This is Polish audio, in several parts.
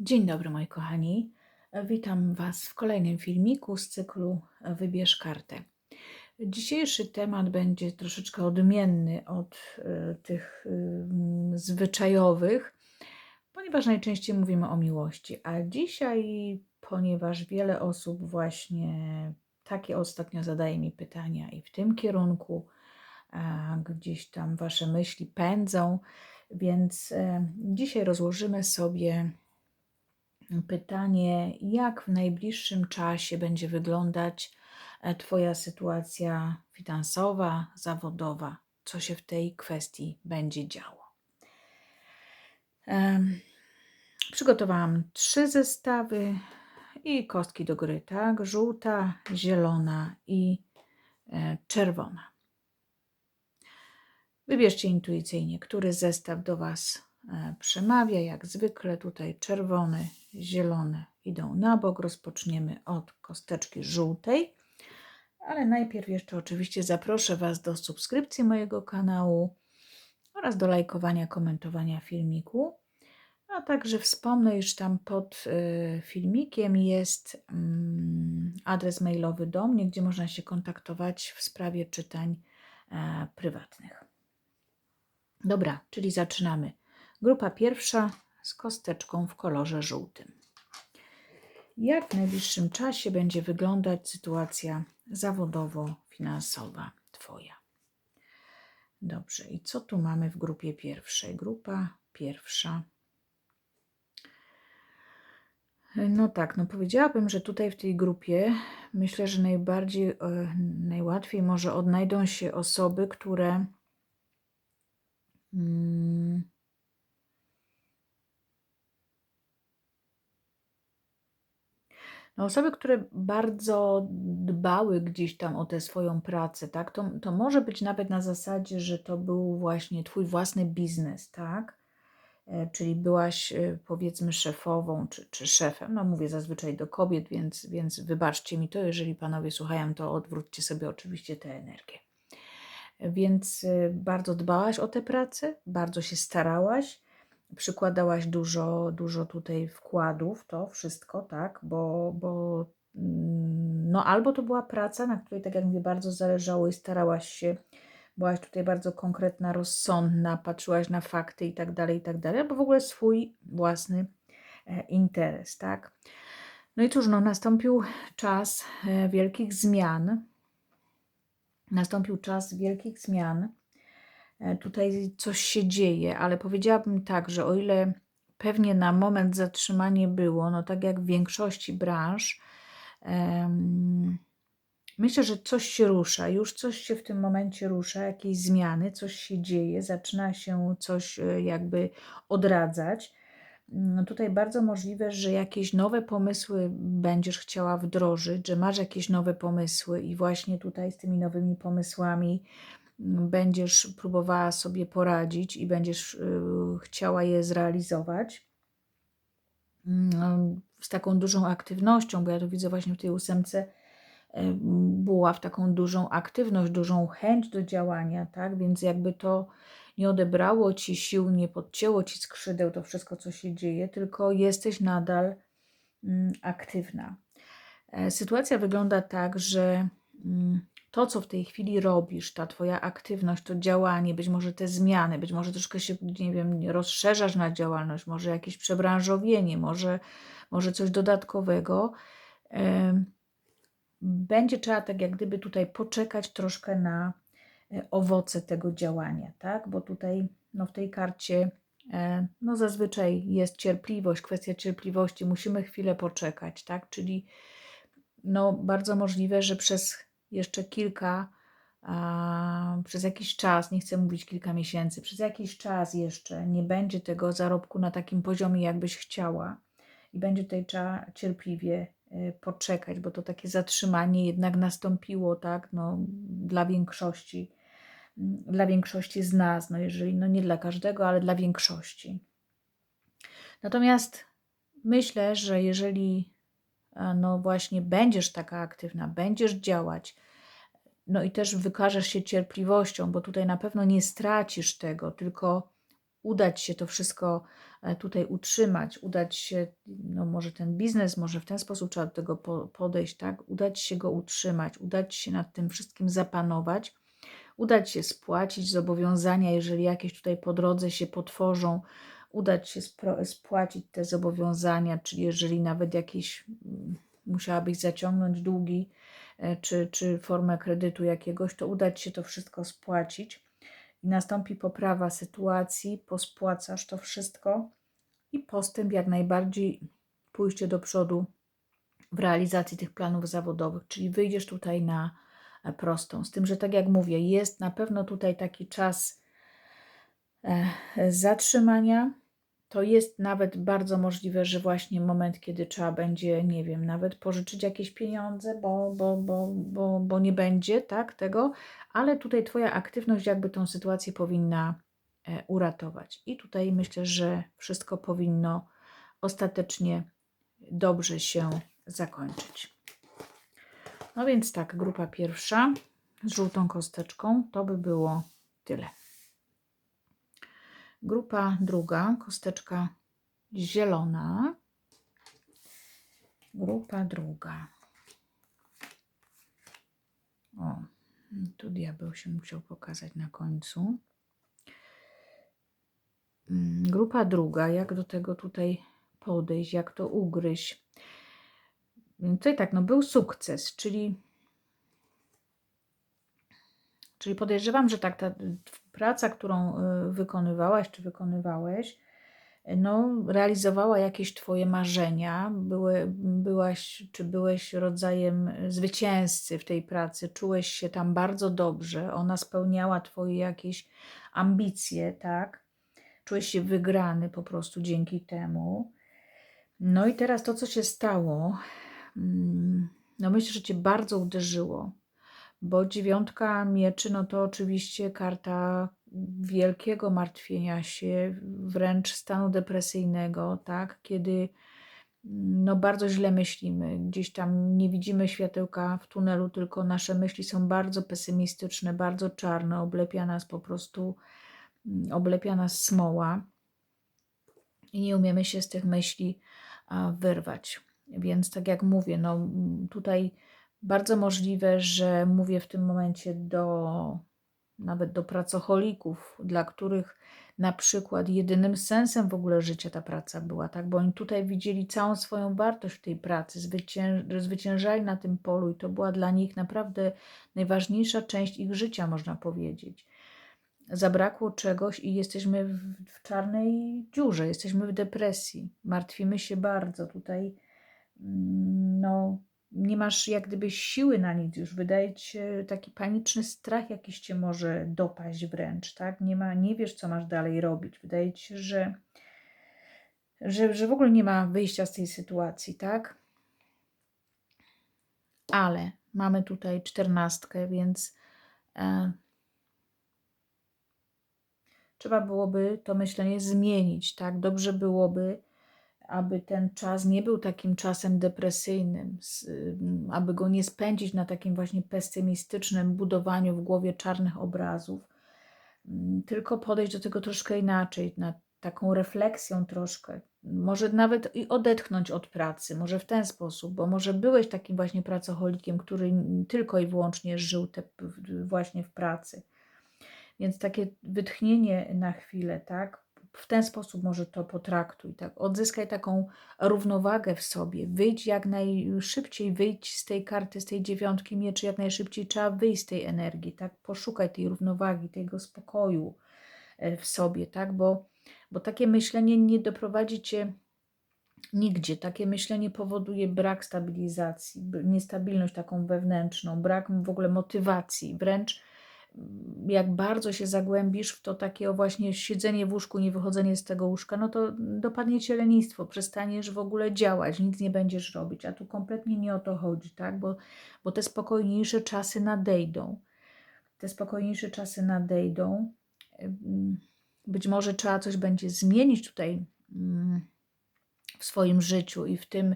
Dzień dobry moi kochani. Witam Was w kolejnym filmiku z cyklu Wybierz kartę. Dzisiejszy temat będzie troszeczkę odmienny od e, tych y, zwyczajowych, ponieważ najczęściej mówimy o miłości. A dzisiaj, ponieważ wiele osób właśnie takie ostatnio zadaje mi pytania i w tym kierunku gdzieś tam Wasze myśli pędzą, więc e, dzisiaj rozłożymy sobie pytanie, jak w najbliższym czasie będzie wyglądać e, Twoja sytuacja finansowa, zawodowa, co się w tej kwestii będzie działo. Przygotowałam trzy zestawy i kostki do gry, tak? Żółta, zielona i e, czerwona. Wybierzcie intuicyjnie, który zestaw do Was przemawia. Jak zwykle tutaj czerwony, zielone idą na bok. Rozpoczniemy od kosteczki żółtej. Ale najpierw jeszcze oczywiście zaproszę Was do subskrypcji mojego kanału oraz do lajkowania, komentowania filmiku. A także wspomnę, iż tam pod y, filmikiem jest mm, adres mailowy do mnie, gdzie można się kontaktować w sprawie czytań e, prywatnych. Dobra, czyli zaczynamy. Grupa pierwsza z kosteczką w kolorze żółtym. Jak w najbliższym czasie będzie wyglądać sytuacja zawodowo-finansowa Twoja? Dobrze, i co tu mamy w grupie pierwszej? Grupa pierwsza. No tak, no powiedziałabym, że tutaj w tej grupie myślę, że najbardziej, e, najłatwiej może odnajdą się osoby, które mm, no osoby, które bardzo dbały gdzieś tam o tę swoją pracę, tak? To, to może być nawet na zasadzie, że to był właśnie twój własny biznes, tak? E, Czyli byłaś e, powiedzmy szefową czy, czy szefem. No mówię zazwyczaj do kobiet, więc, więc wybaczcie mi to. Jeżeli panowie słuchają, to odwróćcie sobie oczywiście tę energię. Więc y, bardzo dbałaś o tę pracę, bardzo się starałaś, przykładałaś dużo, dużo tutaj wkładów, to wszystko, tak, bo, bo mm, no albo to była praca, na której, tak jak mówię, bardzo zależało i starałaś się, byłaś tutaj bardzo konkretna, rozsądna, patrzyłaś na fakty i tak dalej, i tak dalej, albo w ogóle swój własny e, interes, tak. No i cóż, no nastąpił czas e, wielkich zmian, nastąpił czas wielkich zmian. E, Tutaj coś się dzieje, ale powiedziałabym tak, że o ile pewnie na moment zatrzymanie było, no tak jak w większości branż, myślę, że coś się rusza, już coś się w tym momencie rusza, jakieś zmiany, coś się dzieje, zaczyna się coś e, jakby odradzać. No tutaj bardzo możliwe, że jakieś nowe pomysły będziesz chciała wdrożyć, że masz jakieś nowe pomysły i właśnie tutaj z tymi nowymi pomysłami będziesz próbowała sobie poradzić i będziesz y, chciała je zrealizować mm, z taką dużą aktywnością, bo ja to widzę właśnie w tej ósemce y, była w taką dużą aktywność, dużą chęć do działania, tak? Więc jakby to nie odebrało ci sił, nie podcięło ci skrzydeł to wszystko, co się dzieje, tylko jesteś nadal mm, aktywna. E, sytuacja wygląda tak, że mm, to, co w tej chwili robisz, ta Twoja aktywność, to działanie, być może te zmiany, być może troszkę się, nie wiem, rozszerzasz na działalność, może jakieś przebranżowienie, może, może coś dodatkowego. Będzie trzeba tak jak gdyby tutaj poczekać troszkę na E, owoce tego działania, tak? Bo tutaj no, w tej karcie e, no, zazwyczaj jest cierpliwość, kwestia cierpliwości, musimy chwilę poczekać, tak? Czyli no, bardzo możliwe, że przez jeszcze kilka, a, przez jakiś czas, nie chcę mówić kilka miesięcy, przez jakiś czas jeszcze nie będzie tego zarobku na takim poziomie, jakbyś chciała i będzie tutaj trzeba cierpliwie e, poczekać, bo to takie zatrzymanie jednak nastąpiło, tak, no, dla większości dla większości z nas, no jeżeli no nie dla każdego, ale dla większości. Natomiast myślę, że jeżeli no właśnie będziesz taka aktywna, będziesz działać, no i też wykażesz się cierpliwością, bo tutaj na pewno nie stracisz tego, tylko udać się to wszystko e, tutaj utrzymać, udać się, no może ten biznes, może w ten sposób trzeba do tego po- podejść, tak? Udać się go utrzymać, udać się nad tym wszystkim zapanować, udać się spłacić zobowiązania, jeżeli jakieś tutaj po drodze się potworzą, udać się spłacić te zobowiązania, czyli jeżeli nawet jakieś mm, musiałabyś zaciągnąć długi, e, czy, czy formę kredytu jakiegoś, to udać się to wszystko spłacić i nastąpi poprawa sytuacji, pospłacasz to wszystko i postęp jak najbardziej pójście do przodu w realizacji tych planów zawodowych, czyli wyjdziesz tutaj na e, prostą. Z tym, że tak jak mówię, jest na pewno tutaj taki czas zatrzymania. To jest nawet bardzo możliwe, że właśnie moment, kiedy trzeba będzie, nie wiem, nawet pożyczyć jakieś pieniądze, bo, bo, bo, bo, bo nie będzie tak tego, ale tutaj Twoja aktywność jakby tą sytuację powinna e, uratować. I tutaj myślę, że wszystko powinno ostatecznie dobrze się zakończyć. No więc tak, grupa pierwsza z żółtą kosteczką to by było tyle. Grupa druga, kosteczka zielona. Grupa druga. O, tu diabeł się musiał pokazać na końcu. Mm, Grupa druga, jak do tego tutaj podejść, jak to ugryźć. Mm, Tutaj tak, no był sukces, czyli Czyli podejrzewam, że tak ta praca, którą y, wykonywałaś czy wykonywałeś, no, realizowała jakieś Twoje marzenia, były, byłaś czy byłeś rodzajem zwycięzcy w tej pracy, czułeś się tam bardzo dobrze, ona spełniała Twoje jakieś ambicje, tak? Czułeś się wygrany po prostu dzięki temu. No i teraz to, co się stało, mm, no myślę, że Cię bardzo uderzyło bo dziewiątka mieczy, no to oczywiście karta wielkiego martwienia się, wręcz stanu depresyjnego, tak? Kiedy no bardzo źle myślimy, gdzieś tam nie widzimy światełka w tunelu, tylko nasze myśli są bardzo pesymistyczne, bardzo czarne, oblepia nas po prostu, mm, oblepia nas smoła i nie umiemy się z tych myśli wyrwać. Więc tak jak mówię, no tutaj bardzo możliwe, że mówię w tym momencie do nawet do pracocholików, dla których na przykład jedynym sensem w ogóle życia ta praca była, tak? Bo oni tutaj widzieli całą swoją wartość w tej pracy, zwycię zwyciężali na tym polu i to była dla nich naprawdę najważniejsza część ich życia, można powiedzieć. Zabrakło czegoś i jesteśmy w, w czarnej dziurze, jesteśmy w depresji, martwimy się bardzo tutaj. mm, No, nie masz jak gdyby siły na nic już, wydaje ci się taki paniczny strach jakiś cię może dopaść wręcz, tak? Nie, ma, nie wiesz, co masz dalej robić. Wydaje ci się, że, że, że w ogóle nie ma wyjścia z tej sytuacji, tak? Ale mamy tutaj czternastkę, więc e, trzeba byłoby to myślenie zmienić, tak? Dobrze byłoby aby ten czas nie był takim czasem depresyjnym, aby go nie spędzić na takim właśnie pesymistycznym budowaniu w głowie czarnych obrazów, tylko podejść do tego troszkę inaczej, na taką refleksją troszkę. Może nawet i odetchnąć od pracy, może w ten sposób, bo może byłeś takim właśnie pracocholikiem, który tylko i wyłącznie żył te, właśnie w pracy. Więc takie wytchnienie na chwilę, tak? W ten sposób może to potraktuj, tak? Odzyskaj taką równowagę w sobie, wyjdź jak najszybciej, wyjdź z tej karty, z tej dziewiątki mieczy, jak najszybciej trzeba wyjść z tej energii, tak? Poszukaj tej równowagi, tego spokoju e, w sobie, tak? Bo, bo takie myślenie nie doprowadzi cię nigdzie. Takie myślenie powoduje brak stabilizacji, niestabilność taką wewnętrzną, brak w ogóle motywacji, wręcz jak bardzo się zagłębisz w to takie właśnie siedzenie w łóżku, nie wychodzenie z tego łóżka, no to dopadnie cię lenistwo, przestaniesz w ogóle działać, nic nie będziesz robić, a tu kompletnie nie o to chodzi, tak? Bo, bo te spokojniejsze czasy nadejdą. Te spokojniejsze czasy nadejdą. Być może trzeba coś będzie zmienić tutaj w swoim życiu i w tym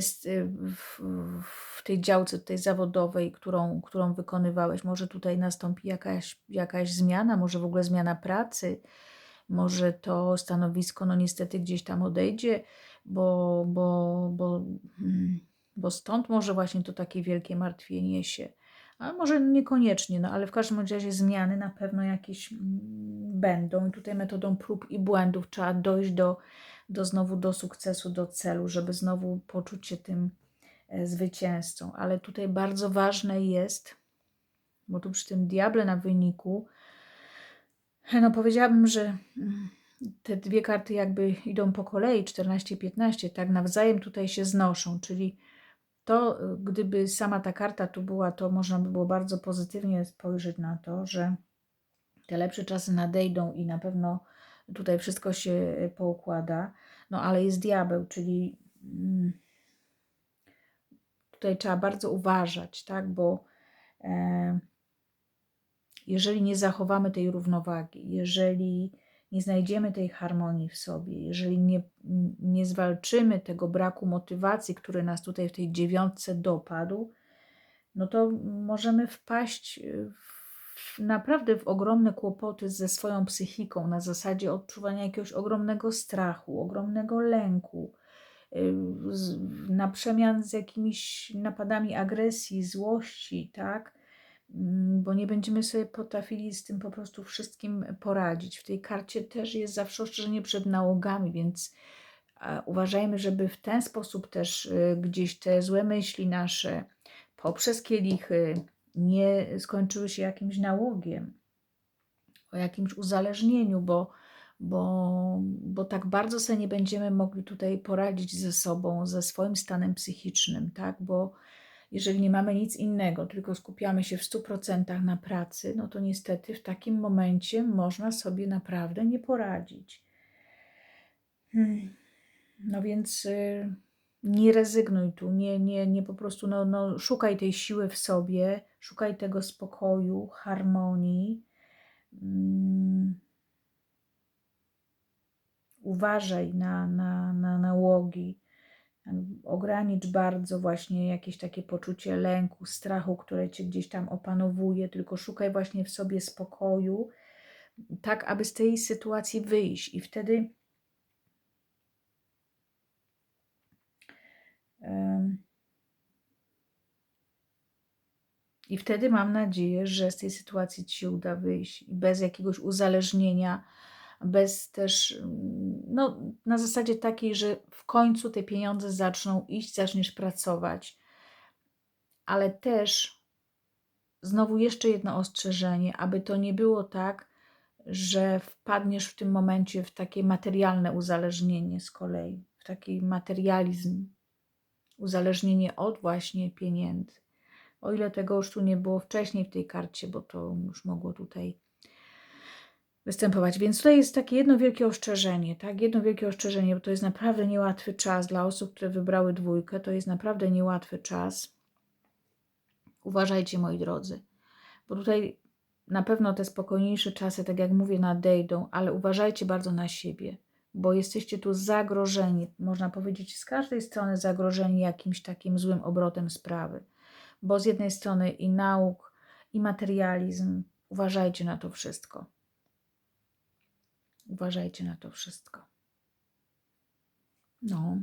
w, w tej działce tej zawodowej, którą, którą wykonywałeś. Może tutaj nastąpi jakaś, jakaś zmiana, może w ogóle zmiana pracy, może to stanowisko no niestety gdzieś tam odejdzie, bo, bo, bo, mm, bo stąd może właśnie to takie wielkie martwienie się. A może niekoniecznie, no ale w każdym razie zmiany na pewno jakieś mm, będą. I tutaj metodą prób i błędów trzeba dojść do, do znowu do sukcesu, do celu, żeby znowu poczuć się tym e, zwycięzcą. Ale tutaj bardzo ważne jest, bo tu przy tym diable na wyniku, no powiedziałabym, że mm, te dwie karty jakby idą po kolei, 14 i 15, tak nawzajem tutaj się znoszą, czyli to gdyby sama ta karta tu była, to można by było bardzo pozytywnie spojrzeć na to, że te lepsze czasy nadejdą i na pewno tutaj wszystko się poukłada, no ale jest diabeł, czyli mm, tutaj trzeba bardzo uważać, tak, bo e, jeżeli nie zachowamy tej równowagi, jeżeli nie znajdziemy tej harmonii w sobie, jeżeli nie, nie zwalczymy tego braku motywacji, który nas tutaj w tej dziewiątce dopadł, no to możemy wpaść w, naprawdę w ogromne kłopoty ze swoją psychiką, na zasadzie odczuwania jakiegoś ogromnego strachu, ogromnego lęku, y, na przemian z jakimiś napadami agresji, złości, tak? Mm, bo nie będziemy sobie potrafili z tym po prostu wszystkim poradzić. W tej karcie też jest zawsze ostrzeżenie przed nałogami, więc uważajmy, żeby w ten sposób też y, gdzieś te złe myśli nasze poprzez kielichy nie skończyły się jakimś nałogiem, o jakimś uzależnieniu, bo, bo, bo tak bardzo sobie nie będziemy mogli tutaj poradzić ze sobą, ze swoim stanem psychicznym, tak? Bo jeżeli nie mamy nic innego, tylko skupiamy się w 100% na pracy, no to niestety w takim momencie można sobie naprawdę nie poradzić. Hmm. No więc y, nie rezygnuj tu, nie, nie, nie po prostu, no, no, szukaj tej siły w sobie, szukaj tego spokoju, harmonii. Hmm. Uważaj na, na, na nałogi Ogranicz bardzo właśnie jakieś takie poczucie lęku, strachu, które cię gdzieś tam opanowuje, tylko szukaj właśnie w sobie spokoju, tak aby z tej sytuacji wyjść. I wtedy. I wtedy mam nadzieję, że z tej sytuacji ci się uda wyjść bez jakiegoś uzależnienia bez też, mm, no, na zasadzie takiej, że w końcu te pieniądze zaczną iść, zaczniesz pracować. Ale też znowu jeszcze jedno ostrzeżenie, aby to nie było tak, że wpadniesz w tym momencie w takie materialne uzależnienie z kolei, w taki materializm, uzależnienie od właśnie pieniędzy. O ile tego już tu nie było wcześniej w tej karcie, bo to już mogło tutaj występować. Więc tutaj jest takie jedno wielkie ostrzeżenie, tak? Jedno wielkie ostrzeżenie, bo to jest naprawdę niełatwy czas dla osób, które wybrały dwójkę. To jest naprawdę niełatwy czas. Uważajcie, moi drodzy, bo tutaj na pewno te spokojniejsze czasy, tak jak mówię, nadejdą, ale uważajcie bardzo na siebie, bo jesteście tu zagrożeni, można powiedzieć, z każdej strony zagrożeni jakimś takim złym obrotem sprawy. Bo z jednej strony i nauk, i materializm, uważajcie na to wszystko. Uważajcie na to wszystko. No,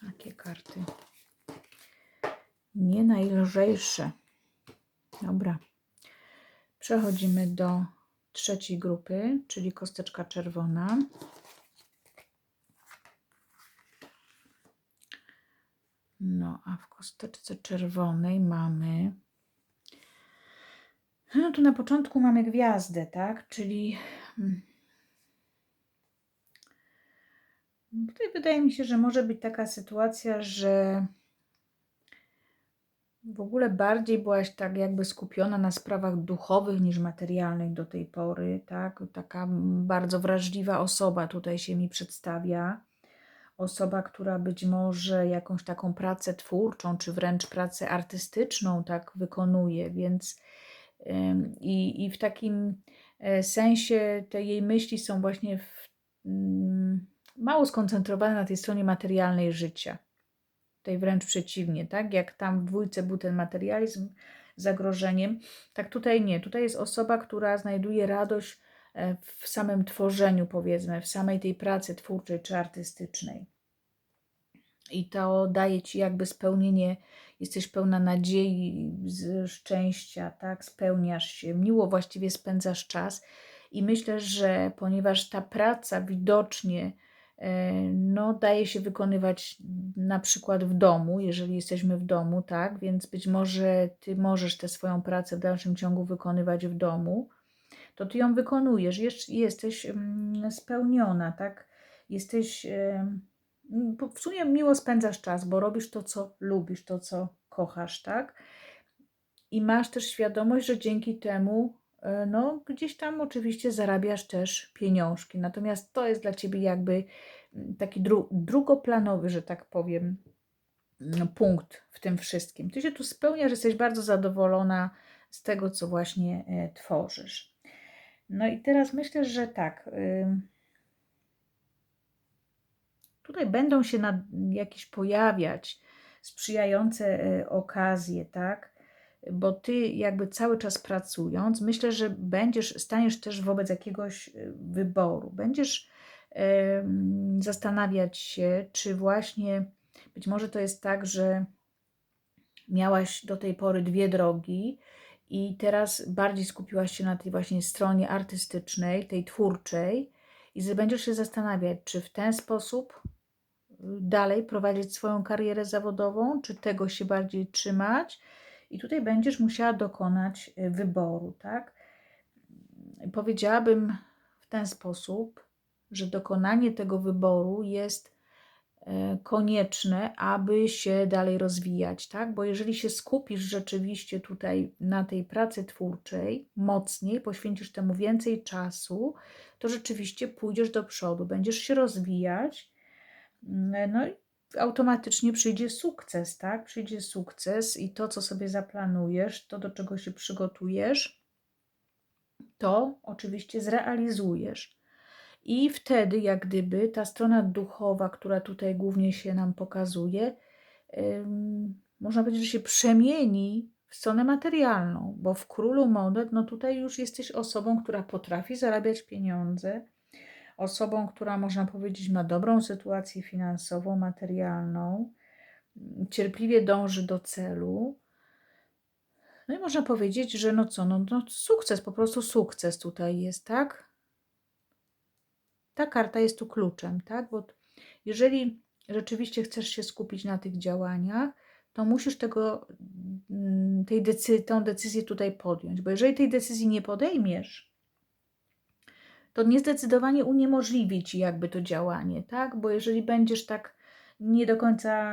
takie karty. Nie najlżejsze. Dobra. Przechodzimy do trzeciej grupy, czyli kosteczka czerwona. No, a w kosteczce czerwonej mamy. No tu na początku mamy gwiazdę, tak? Czyli hmm, Tutaj wydaje mi się, że może być taka sytuacja, że w ogóle bardziej byłaś tak jakby skupiona na sprawach duchowych niż materialnych do tej pory, tak? Taka bardzo wrażliwa osoba tutaj się mi przedstawia. Osoba, która być może jakąś taką pracę twórczą, czy wręcz pracę artystyczną tak wykonuje, więc i, i w takim e, sensie te jej myśli są właśnie w, mm, mało skoncentrowane na tej stronie materialnej życia. Tutaj wręcz przeciwnie, tak? Jak tam w dwójce był ten materializm zagrożeniem, tak tutaj nie. Tutaj jest osoba, która znajduje radość w samym tworzeniu, powiedzmy, w samej tej pracy twórczej czy artystycznej. I to daje ci jakby spełnienie, jesteś pełna nadziei, szczęścia, tak? Spełniasz się, miło właściwie spędzasz czas. I myślę, że ponieważ ta praca widocznie e, no, daje się wykonywać na przykład w domu, jeżeli jesteśmy w domu, tak? Więc być może ty możesz tę swoją pracę w dalszym ciągu wykonywać w domu, to ty ją wykonujesz, jest, jesteś mm, spełniona, tak? Jesteś, w sumie miło spędzasz czas, bo robisz to, co lubisz, to, co kochasz, tak? I masz też świadomość, że dzięki temu, e, no, gdzieś tam oczywiście zarabiasz też pieniążki. Natomiast to jest dla ciebie jakby mm, taki dru drugoplanowy, że tak powiem, mm, punkt w tym wszystkim. Ty się tu spełniasz, jesteś bardzo zadowolona z tego, co właśnie e, tworzysz. No i teraz myślę, że tak. Tutaj będą się na, jakieś pojawiać sprzyjające e, okazje, tak? Bo ty jakby cały czas pracując, myślę, że będziesz, staniesz też wobec jakiegoś e, wyboru. Będziesz zastanawiać się, czy właśnie być może to jest tak, że miałaś do tej pory dwie drogi i teraz bardziej skupiłaś się na tej właśnie stronie artystycznej, tej twórczej i będziesz się zastanawiać, czy w ten sposób y, dalej prowadzić swoją karierę zawodową, czy tego się bardziej trzymać. I tutaj będziesz musiała dokonać y, wyboru, tak? Powiedziałabym w ten sposób, że dokonanie tego wyboru jest konieczne, aby się dalej rozwijać, tak? Bo jeżeli się skupisz rzeczywiście tutaj na tej pracy twórczej mocniej, poświęcisz temu więcej czasu, to rzeczywiście pójdziesz do przodu, będziesz się rozwijać, mm, no i automatycznie przyjdzie sukces, tak? Przyjdzie sukces i to, co sobie zaplanujesz, to, do czego się przygotujesz, to oczywiście zrealizujesz. I wtedy, jak gdyby, ta strona duchowa, która tutaj głównie się nam pokazuje, można powiedzieć, że się przemieni w stronę materialną, bo w królu monet, no tutaj już jesteś osobą, która potrafi zarabiać pieniądze, osobą, która można powiedzieć ma dobrą sytuację finansową, materialną, cierpliwie dąży do celu. No i można powiedzieć, że no co, no, no sukces, po prostu sukces tutaj jest, tak? Ta karta jest tu kluczem, tak? Bo jeżeli rzeczywiście chcesz się skupić na tych działaniach, to musisz tego, mm, tej decy tą decyzję tutaj podjąć, bo jeżeli tej decyzji nie podejmiesz, to niezdecydowanie uniemożliwi ci jakby to działanie, tak? Bo jeżeli będziesz tak nie do końca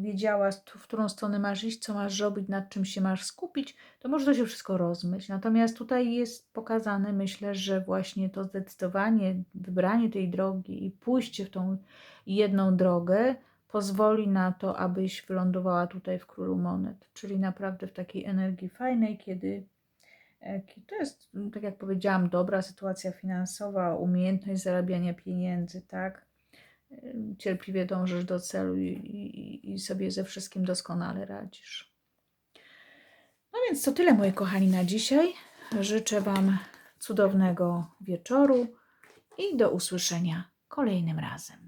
wiedziała, w którą stronę masz iść, co masz robić, nad czym się masz skupić, to może to się wszystko rozmyć. Natomiast tutaj jest pokazane, myślę, że właśnie to zdecydowanie, wybranie tej drogi i pójście w tą jedną drogę pozwoli na to, abyś wylądowała tutaj w królu monet, czyli naprawdę w takiej energii fajnej, kiedy e, to jest, tak jak powiedziałam, dobra sytuacja finansowa, umiejętność zarabiania pieniędzy, tak? Cierpliwie dążysz do celu i, i, i sobie ze wszystkim doskonale radzisz. No więc to tyle, moi kochani, na dzisiaj. Życzę Wam cudownego wieczoru i do usłyszenia kolejnym razem.